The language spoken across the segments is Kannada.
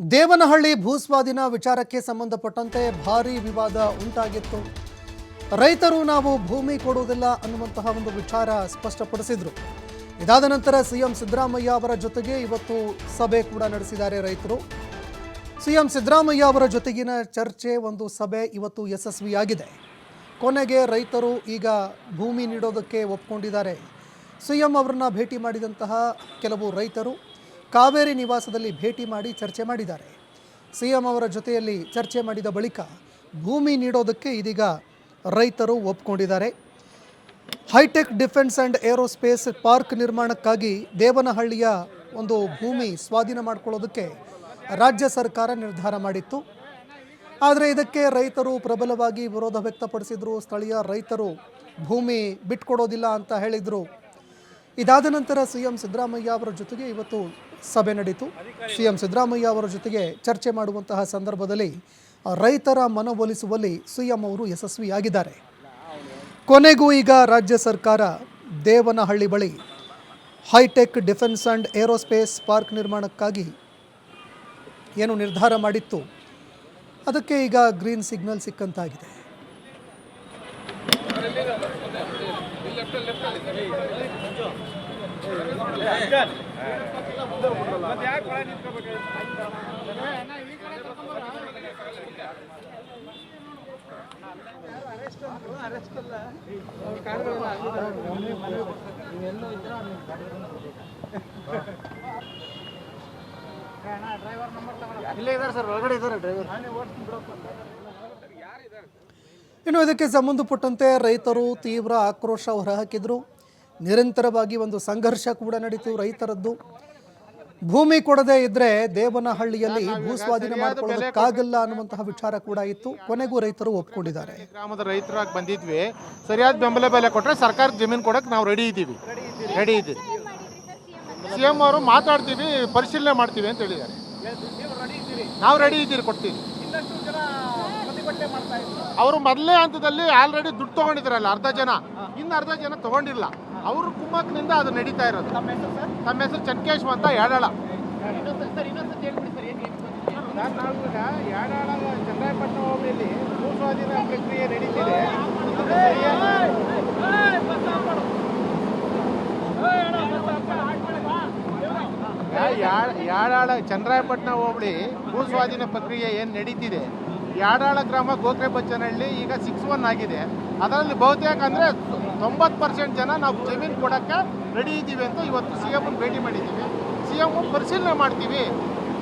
ದೇವನಹಳ್ಳಿ ಭೂಸ್ವಾಧೀನ ವಿಚಾರಕ್ಕೆ ಸಂಬಂಧಪಟ್ಟಂತೆ ಭಾರೀ ವಿವಾದ ಉಂಟಾಗಿತ್ತು. ರೈತರು ನಾವು ಭೂಮಿ ಕೊಡುವುದಿಲ್ಲ ಅನ್ನುವಂತಹ ಒಂದು ವಿಚಾರ ಸ್ಪಷ್ಟಪಡಿಸಿದ್ರು. ಇದಾದ ನಂತರ ಸಿಎಂ ಸಿದ್ದರಾಮಯ್ಯ ಅವರ ಜೊತೆಗೆ ಇವತ್ತು ಸಭೆ ಕೂಡ ನಡೆಸಿದ್ದಾರೆ ರೈತರು. ಸಿಎಂ ಸಿದ್ದರಾಮಯ್ಯ ಅವರ ಜೊತೆಗಿನ ಚರ್ಚೆ ಒಂದು ಸಭೆ ಇವತ್ತು ಯಶಸ್ವಿಯಾಗಿದೆ. ಕೊನೆಗೆ ರೈತರು ಈಗ ಭೂಮಿ ನೀಡೋದಕ್ಕೆ ಒಪ್ಕೊಂಡಿದ್ದಾರೆ. ಸಿಎಂ ಅವರನ್ನ ಭೇಟಿ ಮಾಡಿದಂತಹ ಕೆಲವು ರೈತರು ಕಾವೇರಿ ನಿವಾಸದಲ್ಲಿ ಭೇಟಿ ಮಾಡಿ ಚರ್ಚೆ ಮಾಡಿದ್ದಾರೆ. ಸಿಎಂ ಅವರ ಜೊತೆಯಲ್ಲಿ ಚರ್ಚೆ ಮಾಡಿದ ಬಳಿಕ ಭೂಮಿ ನೀಡೋದಕ್ಕೆ ಇದೀಗ ರೈತರು ಒಪ್ಕೊಂಡಿದ್ದಾರೆ. Hi-tech defence and aerospace park ನಿರ್ಮಾಣಕ್ಕಾಗಿ ದೇವನಹಳ್ಳಿಯ ಒಂದು ಭೂಮಿ ಸ್ವಾಧೀನ ಮಾಡಿಕೊಳ್ಳೋದಕ್ಕೆ ರಾಜ್ಯ ಸರ್ಕಾರ ನಿರ್ಧಾರ ಮಾಡಿತ್ತು. ಆದರೆ ಇದಕ್ಕೆ ರೈತರು ಪ್ರಬಲವಾಗಿ ವಿರೋಧ ವ್ಯಕ್ತಪಡಿಸಿದರು. ಸ್ಥಳೀಯ ರೈತರು ಭೂಮಿ ಬಿಟ್ಕೊಡೋದಿಲ್ಲ ಅಂತ ಹೇಳಿದರು. ಇದಾದ ನಂತರ ಸಿ ಎಂ ಸಿದ್ದರಾಮಯ್ಯ ಅವರ ಜೊತೆಗೆ ಇವತ್ತು ಸಭೆ ನಡೀತು. ಸಿ ಎಂ ಸಿದ್ದರಾಮಯ್ಯ ಅವರ ಜೊತೆಗೆ ಚರ್ಚೆ ಮಾಡುವಂತಹ ಸಂದರ್ಭದಲ್ಲಿ ರೈತರ ಮನವೊಲಿಸುವಲ್ಲಿ ಸಿ ಅವರು ಯಶಸ್ವಿಯಾಗಿದ್ದಾರೆ. ಕೊನೆಗೂ ಈಗ ರಾಜ್ಯ ಸರ್ಕಾರ ದೇವನಹಳ್ಳಿ ಬಳಿ hi-tech defence and aerospace park ನಿರ್ಮಾಣಕ್ಕಾಗಿ ಏನು ನಿರ್ಧಾರ ಮಾಡಿತ್ತು. ಅದಕ್ಕೆ ಈಗ ಗ್ರೀನ್ ಸಿಗ್ನಲ್ ಸಿಕ್ಕಂತಾಗಿದೆ. ಇನ್ನು ಇದಕ್ಕೆ ಸಂಬಂಧಪಟ್ಟಂತೆ ರೈತರು ತೀವ್ರ ಆಕ್ರೋಶ ಹೊರಹಾಕಿದ್ರು. ನಿರಂತರವಾಗಿ ಒಂದು ಸಂಘರ್ಷ ಕೂಡ ನಡೀತು ರೈತರದ್ದು. ಭೂಮಿ ಕೊಡದೇ ಇದ್ರೆ ದೇವನಹಳ್ಳಿಯಲ್ಲಿ ಭೂ ಸ್ವಾಧೀನ ಮಾಡಿಕೊಳ್ಳೋದಕ್ಕಾಗಲ್ಲ ಅನ್ನುವಂತಹ ವಿಚಾರ ಕೂಡ ಇತ್ತು. ಕೊನೆಗೂ ರೈತರು ಒಪ್ಕೊಂಡಿದ್ದಾರೆ. ಗ್ರಾಮದ ರೈತರಾಗಿ ಬಂದಿದ್ವಿ. ಸರಿಯಾದ ಬೆಂಬಲ ಬೆಲೆ ಕೊಟ್ಟರೆ ಸರ್ಕಾರ ಜಮೀನು ಕೊಡಕ್ಕೆ ನಾವು ರೆಡಿ ಇದ್ದೀವಿ. ರೆಡಿ ಇದ್ದೀವಿ. ಸಿ ಎಂ ಅವರು ಮಾತಾಡ್ತೀವಿ ಪರಿಶೀಲನೆ ಮಾಡ್ತೀವಿ ಅಂತ ಹೇಳಿದ್ದಾರೆ. ನಾವು ರೆಡಿ ಇದ್ದೀರಿ ಕೊಡ್ತೀವಿ. ಅವರು ಮೊದಲೇ ಹಂತದಲ್ಲಿ ಆಲ್ರೆಡಿ ದುಡ್ಡು ತಗೊಂಡಿದ್ರಲ್ಲ ಅರ್ಧ ಜನ. ಇನ್ನು ಅರ್ಧ ಜನ ತಗೊಂಡಿಲ್ಲ. ಅವ್ರ ಕುಮ್ಮಕ್ನಿಂದ ಅದು ನಡೀತಾ ಇರೋದು. ತಮ್ಮ ಹೆಸರು ಚನ್ಕೇಶ್ ಅಂತ ಯಾಡಾಳ. ಯಾಡಾಳ ಚಂದ್ರಾಯಪಟ್ಟಣ ಹೋಬಳಿಯಲ್ಲಿ ಭೂ ಸ್ವಾಧೀನ ಪ್ರಕ್ರಿಯೆ ನಡೀತಿದೆ. ಯಾಡಾಳ ಚಂದ್ರಾಯಪಟ್ಟಣ ಹೋಬಳಿ ಭೂ ಸ್ವಾಧೀನ ಪ್ರಕ್ರಿಯೆ ಏನು ನಡೀತಿದೆ? ಯಾಡಾಳ ಗ್ರಾಮ ಗೋಕ್ರೆ ಬಚ್ಚನಹಳ್ಳಿ ಈಗ ಸಿಕ್ಸ್ ಒನ್ ಆಗಿದೆ. ಅದರಲ್ಲಿ ಬಹುತೇಕ ಅಂದರೆ ತೊಂಬತ್ತು ಪರ್ಸೆಂಟ್ ಜನ ನಾವು ಜಮೀನು ಕೊಡೋಕ್ಕೆ ರೆಡಿ ಇದ್ದೀವಿ ಅಂತ ಇವತ್ತು ಸಿ ಎಂ ಭೇಟಿ ಮಾಡಿದ್ದೀವಿ. ಸಿ ಎಂ ಪರಿಶೀಲನೆ ಮಾಡ್ತೀವಿ.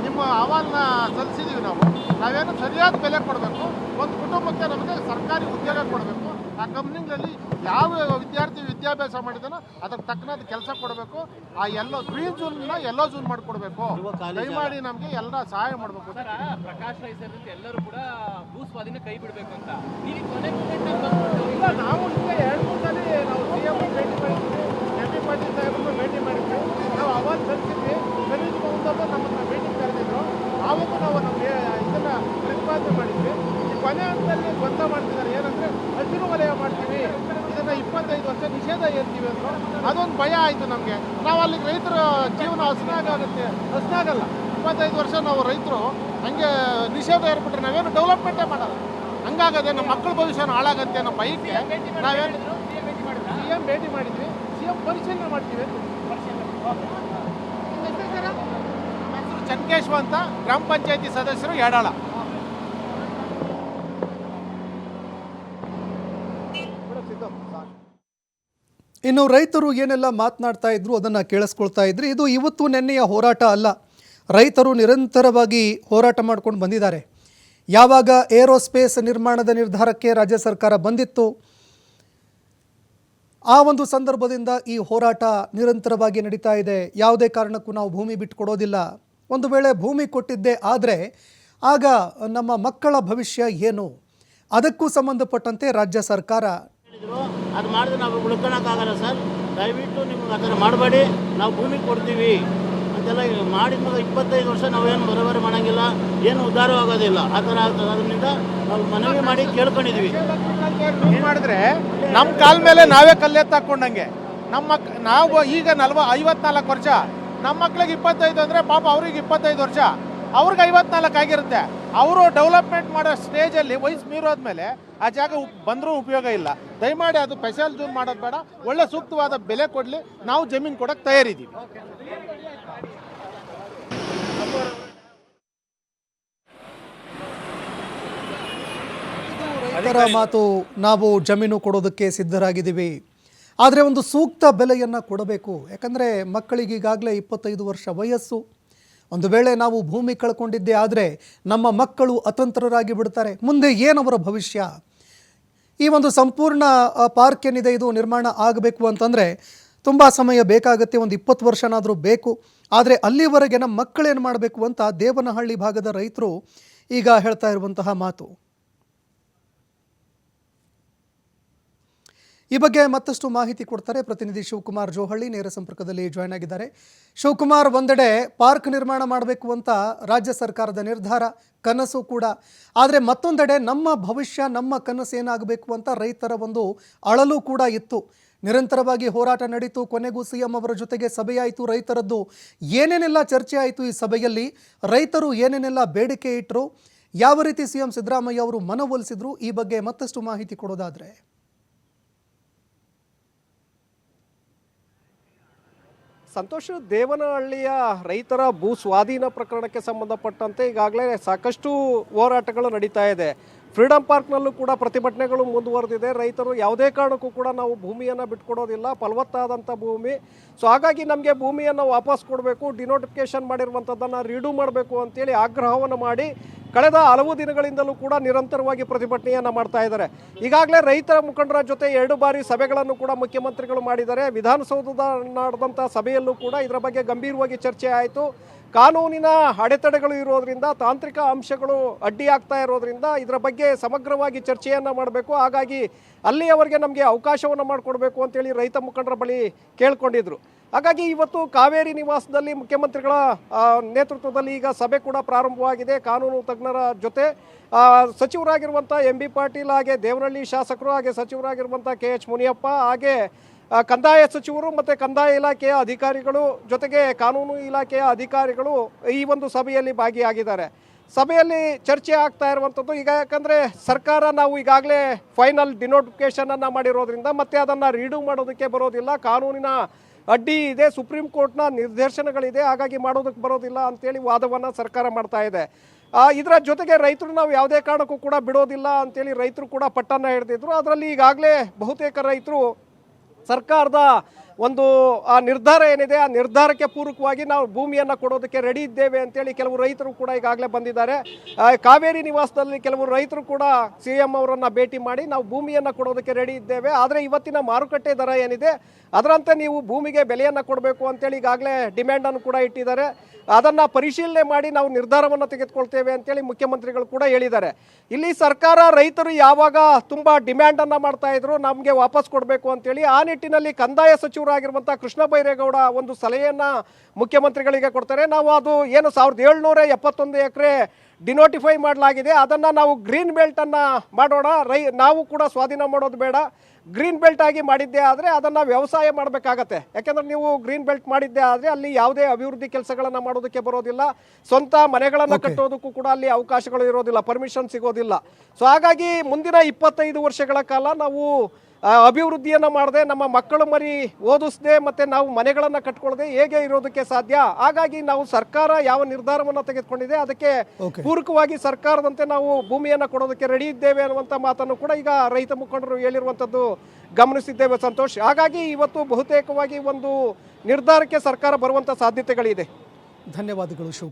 ನಿಮ್ಮ ಅಹವಾಲನ್ನ ಸಲ್ಲಿಸಿದ್ದೀವಿ ನಾವು. ನಾವೇನು ಸರಿಯಾದ ಬೆಲೆ ಕೊಡಬೇಕು. ಒಂದು ಕುಟುಂಬಕ್ಕೆ ನಮಗೆ ಸರ್ಕಾರಿ ಉದ್ಯೋಗ ಕೊಡಬೇಕು. ಆ ಕಂಪ್ನಿಗಳಲ್ಲಿ ಯಾವ ವಿದ್ಯಾರ್ಥಿ ವಿದ್ಯಾಭ್ಯಾಸ ಮಾಡಿದನೋ ಅದಕ್ಕೆ ತಕ್ಕನಾದ ಕೆಲಸ ಕೊಡಬೇಕು. ಆ ಎಲ್ಲೋ ಗ್ರೀನ್ ಝೋನ್ನ ಎಲ್ಲೋ ಝೋನ್ ಮಾಡಿಕೊಡ್ಬೇಕು. ದಯಮಾಡಿ ನಮಗೆ ಎಲ್ಲ ಸಹಾಯ ಮಾಡಬೇಕು. ಪ್ರಕಾಶ್ ರೈ ಸೇರಿದಂತೆ ಎಲ್ಲರೂ ಕೂಡ ಭೂ ಸ್ವಾಧೀನ ಕೈ ಬಿಡಬೇಕು ಅಂತ. ನೀವು ಕೊನೆ ಇಲ್ಲ ನಾವು ಈಗ ಎರಡು ಮೂರು ಸಲ ನಾವು ಸಿ ಎಂ ಭೇಟಿ ಮಾಡಿದ್ವಿ. ಎಂ ಪಿ ಪಾಟೀಲ್ ಭೇಟಿ ಮಾಡಿದ್ವಿ ನಾವು ಅವಾಗ ಕಳಿಸಿದ್ವಿ ಖರೀದಿ ಭವನದಲ್ಲೂ ನಮ್ಮನ್ನ ಭೇಟಿ ಕರೆದಿದ್ರು ಆವಾಗ ನಾವು ನಮಗೆ ಇದನ್ನ ಪ್ರತಿಪಾದನೆ ಮಾಡಿದ್ವಿ ಈ ಕೊನೆ ಹಂತದಲ್ಲಿ ಗೊಂದಲ ಮಾಡ್ತಿದ್ದಾರೆ ಏನಂದ್ರೆ ಹಸಿರು ವಲಯ ಮಾಡ್ತೀವಿ ಇದನ್ನ ಇಪ್ಪತ್ತೈದು ವರ್ಷ ನಿಷೇಧ ಏರ್ತೀವಿ ಅಂದ್ರು ಅದೊಂದು ಭಯ ಆಯಿತು ನಮಗೆ. ನಾವು ಅಲ್ಲಿಗೆ ರೈತರ ಜೀವನ ಹಸನಾಗುತ್ತೆ ಹಸನಾಗಲ್ಲ ಇಪ್ಪತ್ತೈದು ವರ್ಷ ನಾವು ರೈತರು ಹಂಗೆ ನಿಷೇಧ ಏರ್ಬಿಟ್ರೆ ನಾವೇನು ಡೆವಲಪ್ಮೆಂಟೇ ಮಾಡಲ್ಲ. ಹಂಗಾಗದೆ ನಮ್ಮ ಮಕ್ಕಳ ಭವಿಷ್ಯನ ಹಾಳಾಗತ್ತೆ ಅನ್ನೋ ಬೈಕ್ಗೆ ನಾವೇನು ಸಿ ಎಂ ಭೇಟಿ ಮಾಡಿದ್ವಿ. ಸಿ ಎಂ ಪರಿಶೀಲನೆ ಮಾಡ್ತೀವಿ ಚನ್ಕೇಶ್ವ ಅಂತ. ಗ್ರಾಮ ಪಂಚಾಯತಿ ಸದಸ್ಯರು ಯಾಡಾಳ ಇನ್ನು ರೈತರು ಏನೆಲ್ಲ ಮಾತನಾಡ್ತಾ ಇದ್ರು ಅದನ್ನು ಕೇಳಿಸ್ಕೊಳ್ತಾ ಇದ್ರಿ. ಇದು ಇವತ್ತು ನೆನ್ನೆಯ ಹೋರಾಟ ಅಲ್ಲ. ರೈತರು ನಿರಂತರವಾಗಿ ಹೋರಾಟ ಮಾಡ್ಕೊಂಡು ಬಂದಿದ್ದಾರೆ. ಯಾವಾಗ ಏರೋಸ್ಪೇಸ್ ನಿರ್ಮಾಣದ ನಿರ್ಧಾರಕ್ಕೆ ರಾಜ್ಯ ಸರ್ಕಾರ ಬಂದಿತ್ತು, ಆ ಒಂದು ಸಂದರ್ಭದಿಂದ ಈ ಹೋರಾಟ ನಿರಂತರವಾಗಿ ನಡೀತಾ ಇದೆ. ಯಾವುದೇ ಕಾರಣಕ್ಕೂ ನಾವು ಭೂಮಿ ಬಿಟ್ಟುಕೊಡೋದಿಲ್ಲ ಒಂದು ವೇಳೆ ಭೂಮಿ ಕೊಟ್ಟಿದ್ದೆ ಆದರೆ ಆಗ ನಮ್ಮ ಮಕ್ಕಳ ಭವಿಷ್ಯ ಏನು? ಅದಕ್ಕೂ ಸಂಬಂಧಪಟ್ಟಂತೆ ರಾಜ್ಯ ಸರ್ಕಾರ ಅದು ಮಾಡಿದ್ರೆ ನಾವು ಉಳ್ಕೊಳಕ್ಕಾಗಲ್ಲ ಸರ್. ದಯವಿಟ್ಟು ನಿಮ್ಗೆ ಆ ಥರ ಮಾಡಬೇಡಿ. ನಾವು ಭೂಮಿ ಕೊಡ್ತೀವಿ. ಅಂತೆಲ್ಲ ಮಾಡಿದ ಮೇಲೆ ಇಪ್ಪತ್ತೈದು ವರ್ಷ ನಾವೇನು ಬರೋಬರಿ ಮಾಡೋಂಗಿಲ್ಲ. ಏನು ಉದ್ಧಾರ ಆಗೋದಿಲ್ಲ. ಆ ಥರ ಆಗ್ತದೆ. ಅದರಿಂದ ನಾವು ಮನವಿ ಮಾಡಿ ಕೇಳ್ಕೊಂಡಿದ್ವಿ. ಮಾಡಿದ್ರೆ ನಮ್ಮ ಕಾಲ ಮೇಲೆ ನಾವೇ ಕಲ್ಲೆತ್ತು ತಕೊಂಡಂಗೆ ನಮ್ಮ ನಾವು ಈಗ ನಲ್ವ, ಐವತ್ನಾಲ್ಕು ವರ್ಷ. ನಮ್ಮ ಮಕ್ಳಿಗೆ ಇಪ್ಪತ್ತೈದು ಅಂದರೆ ಪಾಪ ಅವ್ರಿಗೆ ಇಪ್ಪತ್ತೈದು ವರ್ಷ. ಅವ್ರಿಗೆ ಐವತ್ನಾಲ್ಕು ಆಗಿರುತ್ತೆ. ಅವರು ಡೆವಲಪ್ಮೆಂಟ್ ಮಾಡೋ ಸ್ಟೇಜಲ್ಲಿ ವಯಸ್ಸು ಮೀರೋದ್ಮೇಲೆ ಆ ಜಾಗ ಬಂದರೂ ಉಪಯೋಗ ಇಲ್ಲ. ದಯಮಾಡಿ ಅದು ಸ್ಪೆಷಲ್ ಜೂನ್ ಮಾಡೋದು ಬೇಡ. ಒಳ್ಳೆ ಸೂಕ್ತವಾದ ಬೆಲೆ ಕೊಡಲಿ. ನಾವು ಜಮೀನು ಕೊಡೋಕ್ಕೆ ತಯಾರಿದ್ದೀವಿ. ಅದರ ಮಾತು ನಾವು ಜಮೀನು ಕೊಡೋದಕ್ಕೆ ಸಿದ್ಧರಾಗಿದ್ದೀವಿ. ಆದರೆ ಒಂದು ಸೂಕ್ತ ಬೆಲೆಯನ್ನು ಕೊಡಬೇಕು. ಯಾಕಂದರೆ ಮಕ್ಕಳಿಗೆ ಈಗಾಗಲೇ ಇಪ್ಪತ್ತೈದು ವರ್ಷ ವಯಸ್ಸು. ಒಂದು ವೇಳೆ ನಾವು ಭೂಮಿ ಕಳ್ಕೊಂಡಿದ್ದೆ ಆದರೆ ನಮ್ಮ ಮಕ್ಕಳು ಅತಂತ್ರರಾಗಿ ಬಿಡ್ತಾರೆ. ಮುಂದೆ ಏನವರ ಭವಿಷ್ಯ? ಈ ಒಂದು ಸಂಪೂರ್ಣ ಪಾರ್ಕ್ ಏನಿದೆ, ಇದು ನಿರ್ಮಾಣ ಆಗಬೇಕು ಅಂತಂದರೆ ತುಂಬ ಸಮಯ ಬೇಕಾಗುತ್ತೆ, ಒಂದು ಇಪ್ಪತ್ತು ವರ್ಷನಾದರೂ ಬೇಕು. ಆದರೆ ಅಲ್ಲಿವರೆಗೆ ನಮ್ಮ ಮಕ್ಕಳೇನು ಮಾಡಬೇಕು ಅಂತ ದೇವನಹಳ್ಳಿ ಭಾಗದ ರೈತರು ಈಗ ಹೇಳ್ತಾ ಇರುವಂತಹ ಮಾತು. ಈ ಬಗ್ಗೆ ಮತ್ತಷ್ಟು ಮಾಹಿತಿ ಕೊಡ್ತಾರೆ ಪ್ರತಿನಿಧಿ ಶಿವಕುಮಾರ್ ಜೋಹಳ್ಳಿ. ನೇರ ಸಂಪರ್ಕದಲ್ಲಿ ಜಾಯ್ನ್ ಆಗಿದ್ದಾರೆ. ಶಿವಕುಮಾರ್, ಒಂದೆಡೆ ಪಾರ್ಕ್ ನಿರ್ಮಾಣ ಮಾಡಬೇಕು ಅಂತ ರಾಜ್ಯ ಸರ್ಕಾರದ ನಿರ್ಧಾರ, ಕನಸು ಕೂಡ. ಆದರೆ ಮತ್ತೊಂದೆಡೆ ನಮ್ಮ ಭವಿಷ್ಯ, ನಮ್ಮ ಕನಸು ಏನಾಗಬೇಕು ಅಂತ ರೈತರ ಒಂದು ಅಳಲು ಕೂಡ ಇತ್ತು. ನಿರಂತರವಾಗಿ ಹೋರಾಟ ನಡೀತು. ಕೊನೆಗೂ ಸಿ ಎಂ ಅವರ ಜೊತೆಗೆ ಸಭೆಯಾಯಿತು ರೈತರದ್ದು. ಏನೇನೆಲ್ಲ ಚರ್ಚೆ ಆಯಿತು ಈ ಸಭೆಯಲ್ಲಿ? ರೈತರು ಏನೇನೆಲ್ಲ ಬೇಡಿಕೆ ಇಟ್ಟರು ಯಾವ ರೀತಿ ಸಿ ಎಂ ಸಿದ್ದರಾಮಯ್ಯ ಅವರು ಮನವೊಲಿಸಿದ್ರು? ಈ ಬಗ್ಗೆ ಮತ್ತಷ್ಟು ಮಾಹಿತಿ ಕೊಡೋದಾದರೆ. ಸಂತೋಷ್, ದೇವನಹಳ್ಳಿಯ ರೈತರ ಭೂ ಸ್ವಾಧೀನ ಪ್ರಕರಣಕ್ಕೆ ಸಂಬಂಧಪಟ್ಟಂತೆ ಈಗಾಗಲೇ ಸಾಕಷ್ಟು ಹೋರಾಟಗಳು ನಡೀತಾ ಇದೆ. ಫ್ರೀಡಂ ಪಾರ್ಕ್ನಲ್ಲೂ ಕೂಡ ಪ್ರತಿಭಟನೆಗಳು ಮುಂದುವರೆದಿದೆ. ರೈತರು ಯಾವುದೇ ಕಾರಣಕ್ಕೂ ಕೂಡ ನಾವು ಭೂಮಿಯನ್ನು ಬಿಟ್ಕೊಡೋದಿಲ್ಲ, ಫಲವತ್ತಾದಂಥ ಭೂಮಿ. ಸೊ ಹಾಗಾಗಿ ನಮಗೆ ಭೂಮಿಯನ್ನು ವಾಪಸ್ ಕೊಡಬೇಕು, ಡಿನೋಟಿಫಿಕೇಷನ್ ಮಾಡಿರುವಂಥದ್ದನ್ನು ರೀಡೂ ಮಾಡಬೇಕು ಅಂತೇಳಿ ಆಗ್ರಹವನ್ನು ಮಾಡಿ ಕಳೆದ ಹಲವು ದಿನಗಳಿಂದಲೂ ಕೂಡ ನಿರಂತರವಾಗಿ ಪ್ರತಿಭಟನೆಯನ್ನು ಮಾಡ್ತಾ ಇದ್ದಾರೆ. ಈಗಾಗಲೇ ರೈತರ ಮುಖಂಡರ ಜೊತೆ ಎರಡು ಬಾರಿ ಸಭೆಗಳನ್ನು ಕೂಡ ಮುಖ್ಯಮಂತ್ರಿಗಳು ಮಾಡಿದ್ದಾರೆ. ವಿಧಾನಸೌಧದ ನಡೆದಂಥ ಸಭೆಯಲ್ಲೂ ಕೂಡ ಇದರ ಬಗ್ಗೆ ಗಂಭೀರವಾಗಿ ಚರ್ಚೆ ಆಯಿತು. ಕಾನೂನಿನ ಅಡೆತಡೆಗಳು ಇರೋದ್ರಿಂದ, ತಾಂತ್ರಿಕ ಅಂಶಗಳು ಅಡ್ಡಿಯಾಗ್ತಾ ಇರೋದ್ರಿಂದ ಇದರ ಬಗ್ಗೆ ಸಮಗ್ರವಾಗಿ ಚರ್ಚೆಯನ್ನು ಮಾಡಬೇಕು. ಹಾಗಾಗಿ ಅಲ್ಲಿಯವರೆಗೆ ನಮಗೆ ಅವಕಾಶವನ್ನು ಮಾಡಿಕೊಡ್ಬೇಕು ಅಂತೇಳಿ ರೈತ ಮುಖಂಡರ ಬಳಿ ಕೇಳ್ಕೊಂಡಿದ್ರು. ಹಾಗಾಗಿ ಇವತ್ತು ಕಾವೇರಿ ನಿವಾಸದಲ್ಲಿ ಮುಖ್ಯಮಂತ್ರಿಗಳ ನೇತೃತ್ವದಲ್ಲಿ ಈಗ ಸಭೆ ಕೂಡ ಪ್ರಾರಂಭವಾಗಿದೆ. ಕಾನೂನು ತಜ್ಞರ ಜೊತೆ ಸಚಿವರಾಗಿರುವಂಥ ಎಂ ಬಿ ಪಾಟೀಲ್ ಹಾಗೆ ದೇವನಹಳ್ಳಿ ಶಾಸಕರು ಹಾಗೆ ಸಚಿವರಾಗಿರುವಂಥ ಕೆ ಎಚ್ ಮುನಿಯಪ್ಪ ಹಾಗೆ ಕಂದಾಯ ಸಚಿವರು ಮತ್ತು ಕಂದಾಯ ಇಲಾಖೆಯ ಅಧಿಕಾರಿಗಳು ಜೊತೆಗೆ ಕಾನೂನು ಇಲಾಖೆಯ ಅಧಿಕಾರಿಗಳು ಈ ಒಂದು ಸಭೆಯಲ್ಲಿ ಭಾಗಿಯಾಗಿದ್ದಾರೆ. ಸಭೆಯಲ್ಲಿ ಚರ್ಚೆ ಆಗ್ತಾ ಇರುವಂಥದ್ದು ಈಗ ಯಾಕಂದರೆ ಸರ್ಕಾರ ನಾವು ಈಗಾಗಲೇ ಫೈನಲ್ ಡಿನೋಟಿಫಿಕೇಶನನ್ನು ಮಾಡಿರೋದ್ರಿಂದ ಮತ್ತೆ ಅದನ್ನು ರೀಡು ಮಾಡೋದಕ್ಕೆ ಬರೋದಿಲ್ಲ. ಕಾನೂನಿನ ಅಡ್ಡಿ ಇದೆ, ಸುಪ್ರೀಂ ಕೋರ್ಟ್ನ ನಿರ್ದೇಶನಗಳಿದೆ, ಹಾಗಾಗಿ ಮಾಡೋದಕ್ಕೆ ಬರೋದಿಲ್ಲ ಅಂತೇಳಿ ವಾದವನ್ನು ಸರ್ಕಾರ ಮಾಡ್ತಾ ಇದೆ. ಇದರ ಜೊತೆಗೆ ರೈತರು ನಾವು ಯಾವುದೇ ಕಾರಣಕ್ಕೂ ಕೂಡ ಬಿಡೋದಿಲ್ಲ ಅಂತೇಳಿ ರೈತರು ಕೂಡ ಪಟ್ಟನ್ನು ಹಿಡಿದಿದ್ರು ಅದರಲ್ಲಿ ಈಗಾಗಲೇ ಬಹುತೇಕ ರೈತರು ಸರ್ಕಾರದ ಒಂದು, ಆ ನಿರ್ಧಾರ ಏನಿದೆ, ಆ ನಿರ್ಧಾರಕ್ಕೆ ಪೂರಕವಾಗಿ ನಾವು ಭೂಮಿಯನ್ನು ಕೊಡೋದಕ್ಕೆ ರೆಡಿ ಇದ್ದೇವೆ ಅಂತೇಳಿ ಕೆಲವು ರೈತರು ಕೂಡ ಈಗಾಗಲೇ ಬಂದಿದ್ದಾರೆ. ಕಾವೇರಿ ನಿವಾಸದಲ್ಲಿ ಕೆಲವು ರೈತರು ಕೂಡ ಸಿ ಎಂ ಅವರನ್ನು ಭೇಟಿ ಮಾಡಿ ನಾವು ಭೂಮಿಯನ್ನು ಕೊಡೋದಕ್ಕೆ ರೆಡಿ ಇದ್ದೇವೆ. ಆದರೆ ಇವತ್ತಿನ ಮಾರುಕಟ್ಟೆ ದರ ಏನಿದೆ, ಅದರಂತೆ ನೀವು ಭೂಮಿಗೆ ಬೆಲೆಯನ್ನು ಕೊಡಬೇಕು ಅಂತೇಳಿ ಈಗಾಗಲೇ ಡಿಮ್ಯಾಂಡನ್ನು ಕೂಡ ಇಟ್ಟಿದ್ದಾರೆ. ಅದನ್ನು ಪರಿಶೀಲನೆ ಮಾಡಿ ನಾವು ನಿರ್ಧಾರವನ್ನು ತೆಗೆದುಕೊಳ್ತೇವೆ ಅಂತೇಳಿ ಮುಖ್ಯಮಂತ್ರಿಗಳು ಕೂಡ ಹೇಳಿದ್ದಾರೆ. ಇಲ್ಲಿ ಸರ್ಕಾರ, ರೈತರು ಯಾವಾಗ ತುಂಬ ಡಿಮ್ಯಾಂಡನ್ನು ಮಾಡ್ತಾ ಇದ್ರು ನಮಗೆ ವಾಪಸ್ ಕೊಡಬೇಕು ಅಂತೇಳಿ ಆ ನಿಟ್ಟಿನಲ್ಲಿ ಕಂದಾಯ ಸಚಿವರಾಗಿರುವಂಥ ಕೃಷ್ಣ ಬೈರೇಗೌಡ ಒಂದು ಸಲಹೆಯನ್ನು ಮುಖ್ಯಮಂತ್ರಿಗಳಿಗೆ ಕೊಡ್ತಾರೆ. ನಾವು ಅದು ಏನು ಸಾವಿರದ ಏಳ್ನೂರ ಎಪ್ಪತ್ತೊಂದು ಎಕರೆ ಡಿನೋಟಿಫೈ ಮಾಡಲಾಗಿದೆ. ಅದನ್ನು ನಾವು ಗ್ರೀನ್ ಬೆಲ್ಟನ್ನು ಮಾಡೋಣ. ರೈ ನಾವು ಕೂಡ ಸ್ವಾಧೀನ ಮಾಡೋದು ಬೇಡ. ಗ್ರೀನ್ ಬೆಲ್ಟ್ ಆಗಿ ಮಾಡಿದ್ದೇ ಆದರೆ ಅದನ್ನು ವ್ಯವಸಾಯ ಮಾಡಬೇಕಾಗತ್ತೆ. ಯಾಕೆಂದ್ರೆ ನೀವು ಗ್ರೀನ್ ಬೆಲ್ಟ್ ಮಾಡಿದ್ದೇ ಆದರೆ ಅಲ್ಲಿ ಯಾವುದೇ ಅಭಿವೃದ್ಧಿ ಕೆಲಸಗಳನ್ನು ಮಾಡೋದಕ್ಕೆ ಬರೋದಿಲ್ಲ. ಸ್ವಂತ ಮನೆಗಳನ್ನು ಕಟ್ಟೋದಕ್ಕೂ ಕೂಡ ಅಲ್ಲಿ ಅವಕಾಶಗಳು ಇರೋದಿಲ್ಲ. ಪರ್ಮಿಷನ್ ಸಿಗೋದಿಲ್ಲ. ಸೊ ಹಾಗಾಗಿ ಮುಂದಿನ ಇಪ್ಪತ್ತೈದು ವರ್ಷಗಳ ಕಾಲ ನಾವು ಅಭಿವೃದ್ಧಿಯನ್ನು ಮಾಡದೆ ನಮ್ಮ ಮಕ್ಕಳು ಮರಿ ಓದಿಸದೆ ಮತ್ತು ನಾವು ಮನೆಗಳನ್ನು ಕಟ್ಕೊಳ್ಳದೆ ಹೇಗೆ ಇರೋದಕ್ಕೆ ಸಾಧ್ಯ? ಹಾಗಾಗಿ ನಾವು ಸರ್ಕಾರ ಯಾವ ನಿರ್ಧಾರವನ್ನು ತೆಗೆದುಕೊಂಡಿದೆ ಅದಕ್ಕೆ. ಪೂರಕವಾಗಿ ಸರ್ಕಾರದಂತೆ ನಾವು ಭೂಮಿಯನ್ನು ಕೊಡೋದಕ್ಕೆ ರೆಡಿ ಇದ್ದೇವೆ ಅನ್ನುವಂಥ ಮಾತನ್ನು ಕೂಡ ಈಗ ರೈತ ಮುಖಂಡರು ಹೇಳಿರುವಂಥದ್ದು ಗಮನಿಸಿದ್ದೇವೆ ಸಂತೋಷ್. ಹಾಗಾಗಿ ಇವತ್ತು ಬಹುತೇಕವಾಗಿ ಒಂದು ನಿರ್ಧಾರಕ್ಕೆ ಸರ್ಕಾರ ಬರುವಂಥ ಸಾಧ್ಯತೆಗಳಿದೆ. ಧನ್ಯವಾದಗಳು ಶಿವಕುಮಾರ್